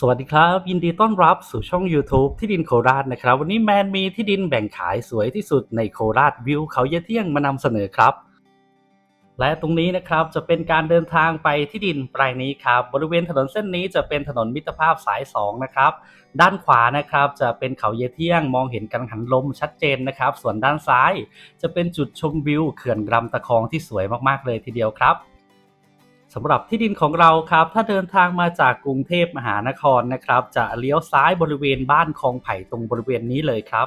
สวัสดีครับ ยินดีต้อนรับสู่ช่อง YouTube ที่ดินโคราชนะครับ วันนี้แมนมีที่ดินแบ่งขายสวยที่สุดในโคราชวิวเขาเยเที่ยงมานำเสนอครับ และตรงนี้นะครับจะเป็นการเดินทางไปที่ดินแปลงนี้ครับ บริเวณถนนเส้นนี้จะเป็นถนนมิตรภาพสาย 2 นะครับ ด้านขวานะครับจะเป็นเขาเยเที่ยงมองเห็นกังหันลมชัดเจนนะครับ ส่วนด้านซ้าย จะเป็นจุดชมวิวเขื่อนลำตะคองที่สวยมากๆเลยทีเดียวครับ สำหรับที่ดินของเราครับ ถ้าเดินทางมาจากกรุงเทพมหานครนะครับ จะเลี้ยวซ้ายบริเวณบ้านคลองไผ่ตรงบริเวณนี้เลยครับ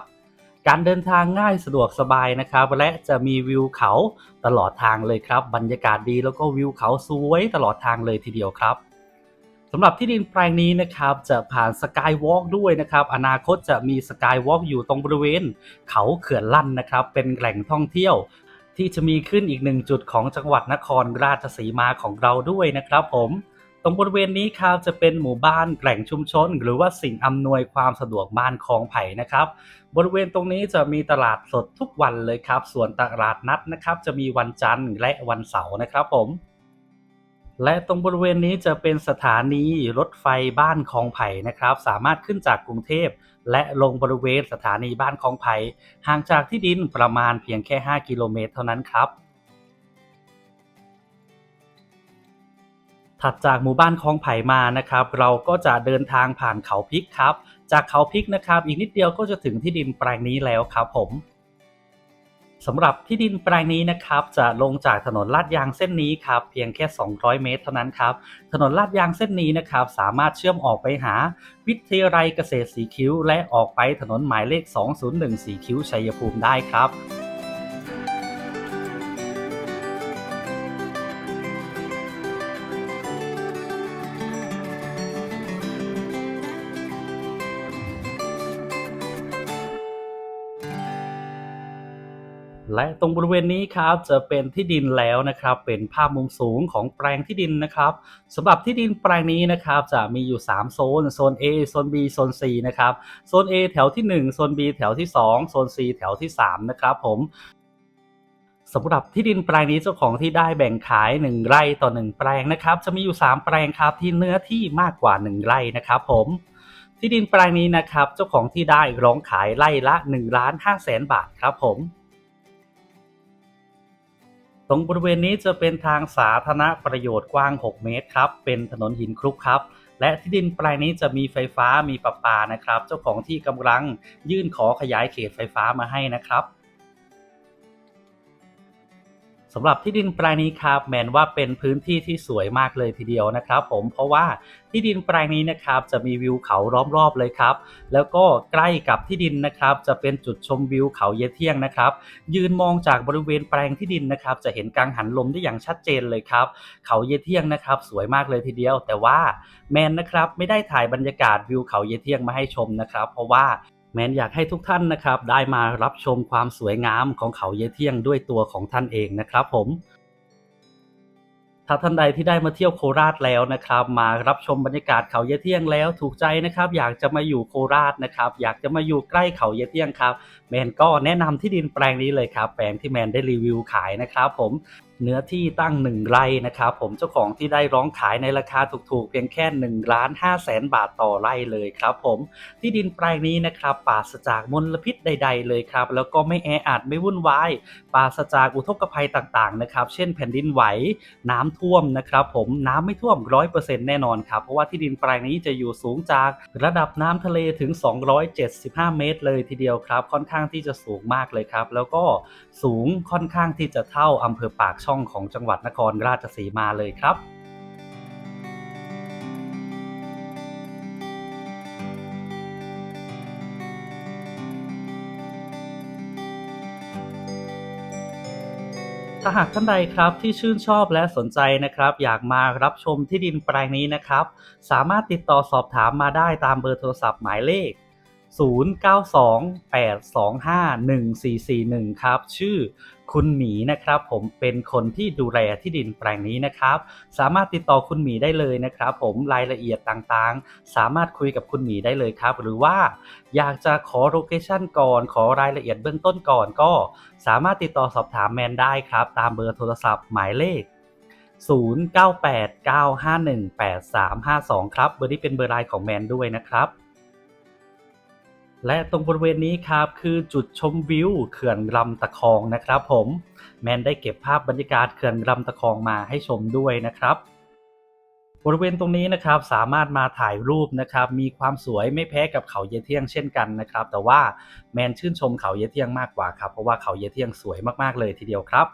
การเดินทางง่ายสะดวกสบายนะครับ และจะมีวิวเขาตลอดทางเลยครับ บรรยากาศดีแล้วก็วิวเขาสวยตลอดทางเลยทีเดียวครับสำหรับที่ดินแปลงนี้นะครับจะผ่านสกายวอล์กด้วยนะครับ อนาคตจะมีสกายวอล์กอยู่ตรงบริเวณ เขาเขื่อนลั่นนะครับ เป็นแหล่งท่องเที่ยว ที่จะมีขึ้นอีกหนึ่งจุดของจังหวัดนครราชสีมาของเราด้วยนะครับผมตรงบริเวณนี้ครับจะเป็นหมู่บ้านแหล่งชุมชน หรือว่าสิ่งอำนวยความสะดวกบ้านคลองไผ่นะครับ บริเวณตรงนี้จะมีตลาดสดทุกวันเลยครับ ส่วนตลาดนัดนะครับ จะมีวันจันทร์และวันเสาร์นะครับผม และตรงบริเวณนี้จะเป็นสถานีรถไฟบ้านคลองไผ่นะครับ สามารถขึ้นจากกรุงเทพ และลงบริเวณสถานีบ้านคลองไผ่ห่างจากที่ดินประมาณเพียงแค่ 5 กิโลเมตรเท่านั้นครับ ถัดจากหมู่บ้านคลองไผ่มานะครับ เราก็จะเดินทางผ่านเขาพิกครับ จากเขาพิกนะครับ อีกนิดเดียวก็จะถึงที่ดินแปลงนี้แล้วครับผม สำหรับที่ดินแปลงนี้นะครับจะลงจากถนนลาดยางเส้นนี้ครับเพียงแค่ 200 เมตรเท่านั้นครับถนนลาดยางเส้นนี้นะครับสามารถเชื่อมออกไปหา วิทยาลัยเกษตรสีคิ้ว และออกไปถนนหมายเลข 201สีคิ้วชัยภูมิได้ครับ และตรงบริเวณนี้ครับจะเป็นที่ดินแล้วนะครับ เป็นภาพมุมสูงของแปลงที่ดินนะครับสำหรับที่ดินแปลงนี้นะครับ จะมีอยู่ 3 โซน โซน A โซน B โซน C นะครับ โซน A แถวที่ 1 โซน B แถวที่ 2 โซน C แถวที่ 3 นะครับผมสำหรับที่ดินแปลงนี้เจ้าของที่ได้แบ่งขาย 1 ไร่ต่อ 1 แปลงนะครับ จะมีอยู่ 3 แปลงครับที่เนื้อที่มากกว่า 1 ไร่นะครับผมที่ดินแปลงนี้นะครับ เจ้าของที่ได้ร้องขายไร่ละ1ล้าน5แสนบาทครับผม ตรงบริเวณนี้จะเป็นทางสาธารณประโยชน์กว้าง 6 เมตรครับ เป็นถนนหินคลุกครับ และที่ดินแปลงนี้จะมีไฟฟ้ามีประปานะครับ เจ้าของที่กำลังยื่นขอขยายเขตไฟฟ้ามาให้นะครับ สำหรับที่ดินแปลงนี้ครับแมนว่าเป็นพื้นที่ที่สวยมากเลยทีเดียวนะครับผมเพราะว่าที่ดินแปลงนี้นะครับจะมีวิวเขาล้อมรอบเลยครับ แล้วก็ใกล้กับที่ดินนะครับ จะเป็นจุดชมวิวเขาเยเที่ยงนะครับ ยืนมองจากบริเวณแปลงที่ดินนะครับ จะเห็นกังหันลมได้อย่างชัดเจนเลยครับ เขาเยเที่ยงนะครับ สวยมากเลยทีเดียว แต่ว่าแมนนะครับไม่ได้ถ่ายบรรยากาศวิวเขาเยเที่ยงมาให้ชมนะครับ เพราะว่า แมนอยากให้ทุกท่านนะครับ ได้มารับชมความสวยงามของเขาเยเที่ยงด้วยตัวของท่านเองนะครับผม ถ้าท่านใดที่ได้มาเที่ยวโคราชแล้วนะครับ มารับชมบรรยากาศเขาเยเที่ยงแล้วถูกใจนะครับ อยากจะมาอยู่โคราชนะครับ อยากจะมาอยู่ใกล้เขาเยเที่ยงครับ แมนก็แนะนำที่ดินแปลงนี้เลยครับ แปลงที่แมนได้รีวิวขายนะครับ ผม เนื้อที่ตั้ง 1 ไร่นะครับผมเจ้าของที่ได้ร้องขายในราคาถูกๆ เพียงแค่1ล้าน5แสนบาทต่อไร่เลยครับผมที่ดินแปลงนี้นะครับปราศจากมลพิษใด ๆ เลยครับ แล้วก็ไม่แออัดไม่วุ่นวายปราศจากอุทกภัยต่างๆนะครับเช่นแผ่นดินไหวน้ำท่วมนะครับผมน้ำไม่ท่วม100%แน่นอนครับ เพราะว่าที่ดินแปลงนี้จะอยู่สูงจากระดับน้ำทะเลถึง 275 เมตร เลยทีเดียวครับ ค่อนข้างที่จะสูงมากเลยครับ แล้วก็สูงค่อนข้างที่จะเท่าอำเภอปากช่องของจังหวัดนครราชสีมาเลยครับถ้าหากท่านใดครับที่ชื่นชอบและสนใจนะครับ อยากมารับชมที่ดินแปลงนี้นะครับ สามารถติดต่อสอบถามมาได้ตามเบอร์โทรศัพท์หมายเลข 0928251441 ครับ ชื่อคุณหมีนะครับผมเป็นคนที่ดูแลที่ดินแปลงนี้นะครับ สามารถติดต่อคุณหมีได้เลยนะครับ ผมรายละเอียดต่างๆ สามารถคุยกับคุณหมีได้เลยครับ หรือว่าอยากจะขอโลเคชันก่อนขอรายละเอียดเบื้องต้นก่อนก็สามารถติดต่อสอบถามแมนได้ครับ ตามเบอร์โทรศัพท์หมายเลข 0989518352 ครับเบอร์นี้เป็นเบอร์ไลน์ของแมนด้วยนะครับ และตรงบริเวณนี้ครับคือจุดชมวิวเขื่อนลำตะคองนะครับผม แมนได้เก็บภาพบรรยากาศเขื่อนลำตะคองมาให้ชมด้วยนะครับ บริเวณตรงนี้นะครับสามารถมาถ่ายรูปนะครับ มีความสวยไม่แพ้กับเขาเยเที่ยงเช่นกันนะครับ แต่ว่าแมนชื่นชมเขาเยเที่ยงมากกว่าครับเพราะว่าเขาเยเที่ยงสวยมากๆเลยทีเดียวครับ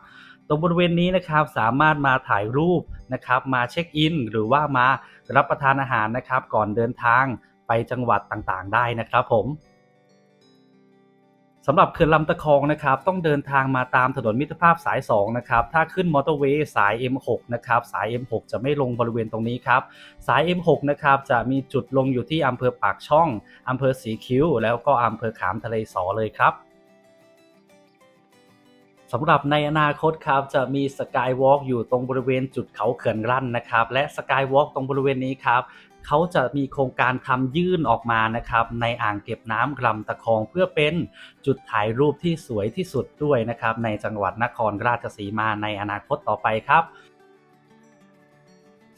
ตรงบริเวณนี้นะครับสามารถมาถ่ายรูปนะครับ มาเช็คอิน หรือว่ามารับประทานอาหารนะครับ ก่อนเดินทางไปจังหวัดต่างๆ ได้นะครับผม สำหรับเขื่อนลำตะคองนะครับต้องเดินทางมาตามถนนมิตรภาพสาย 2 นะครับ ถ้าขึ้นมอเตอร์เวย์สาย M6 นะครับ สาย M6 จะไม่ลงบริเวณตรงนี้ครับ สาย M6 นะครับจะมีจุดลงอยู่ที่อำเภอปากช่องอำเภอสีคิ้ว แล้วก็อำเภอขามทะเลสอเลยครับสำหรับในอนาคตครับจะมีสกายวอล์กอยู่ตรงบริเวณจุดเขาเขื่อนรั่นนะครับ และสกายวอล์กตรงบริเวณนี้ครับ เขาจะมีโครงการทำยื่นออกมานะครับในอ่างเก็บน้ำลำตะคอง เพื่อเป็นจุดถ่ายรูปที่สวยที่สุดด้วยนะครับในจังหวัดนครราชสีมาในอนาคตต่อไปครับ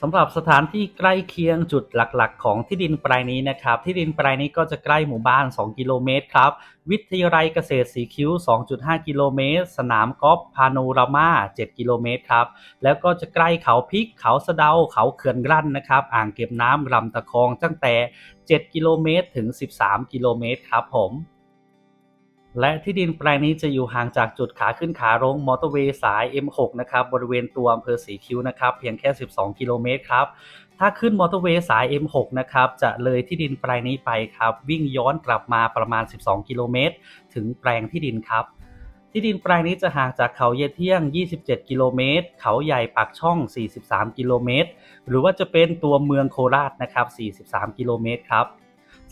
สำหรับสถานที่ใกล้เคียงจุดหลักๆ ของที่ดินปลายนี้นะครับ ที่ดินปลายนี้ก็จะใกล้หมู่บ้าน 2 กิโลเมตรครับ วิทยาลัยเกษตรสีคิ้ว 2.5 กิโลเมตร สนามกอล์ฟพาโนรามา 7 กิโลเมตรครับ แล้วก็จะใกล้เขาพิก เขาสะเดา เขาเขื่อนรั่นนะครับ อ่างเก็บน้ำลำตะคองตั้งแต่ 7 กิโลเมตรถึง 13 กิโลเมตรครับผม และที่ดินแปลงนี้จะอยู่ห่างจากจุดขาขึ้นขาลงมอเตอร์เวย์สาย M6 นะครับบริเวณตัวอำเภอสีคิ้วนะครับเพียงแค่ 12 กิโลเมตรครับถ้าขึ้นมอเตอร์เวย์สาย M6 นะครับจะเลยที่ดินแปลงนี้ไปครับวิ่งย้อนกลับมาประมาณ 12 กิโลเมตร ถึงแปลงที่ดินครับที่ดินแปลงนี้จะห่างจากเขาเยเที่ยง 27 กิโลเมตร เขาใหญ่ปากช่อง 43 กิโลเมตร หรือว่าจะเป็นตัวเมืองโคราชนะครับ 43 กิโลเมตรครับ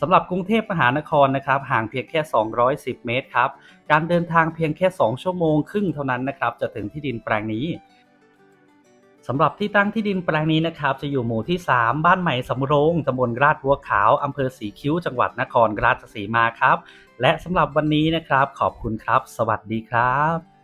สำหรับกรุงเทพมหานครนะครับห่างเพียงแค่ 210 เมตรครับ การเดินทางเพียงแค่ 2 ชั่วโมงครึ่งเท่านั้นนะครับจะถึงที่ดินแปลงนี้สำหรับที่ตั้งที่ดินแปลงนี้นะครับ จะอยู่หมู่ที่ 3 บ้านใหม่สำโรงตำบลราดบัวขาวอำเภอสีคิ้วจังหวัดนครราชสีมาครับ และสำหรับวันนี้นะครับ ขอบคุณครับ สวัสดีครับ